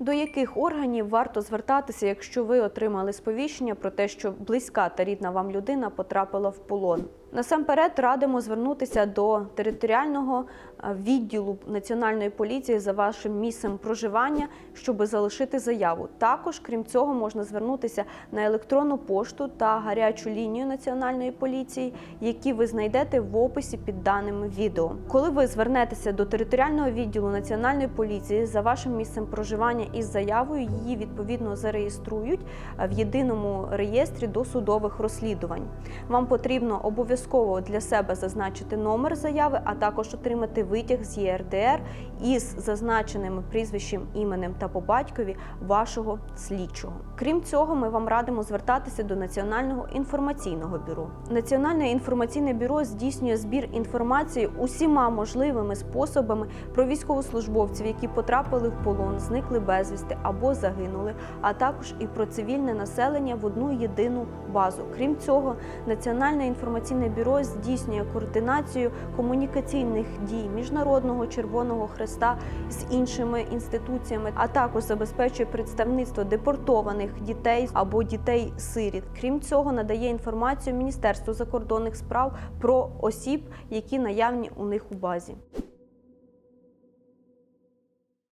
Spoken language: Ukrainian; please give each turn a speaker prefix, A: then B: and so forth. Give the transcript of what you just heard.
A: До яких органів варто звертатися, якщо ви отримали сповіщення про те, що близька та рідна вам людина потрапила в полон? Насамперед радимо звернутися до територіального е, відділу національної поліції за вашим місцем проживання, щоб залишити заяву. Також, крім цього, можна звернутися на електронну пошту та гарячу лінію національної поліції, які ви знайдете в описі під даним відео. Коли ви звернетеся до територіального відділу національної поліції за вашим місцем проживання із заявою, її відповідно зареєструють е, в єдиному реєстрі досудових розслідувань. Вам потрібно обов'язково для себе зазначити номер заяви, а також отримати витяг з ЄРДР із зазначеними прізвищем, іменем та по батькові вашого слідчого. Крім цього, ми вам радимо звертатися до Національного інформаційного бюро. Національне інформаційне бюро здійснює збір інформації усіма можливими способами про військовослужбовців, які потрапили в полон, зникли безвісти або загинули, а також і про цивільне населення в одну єдину базу. Крім цього, Національне інформаційне бюро здійснює координацію комунікаційних дій Міжнародного Червоного Хреста з іншими інституціями, а також забезпечує представництво депортованих дітей або дітей-сиріт. Крім цього, надає інформацію Міністерству закордонних справ про осіб, які наявні у них у базі.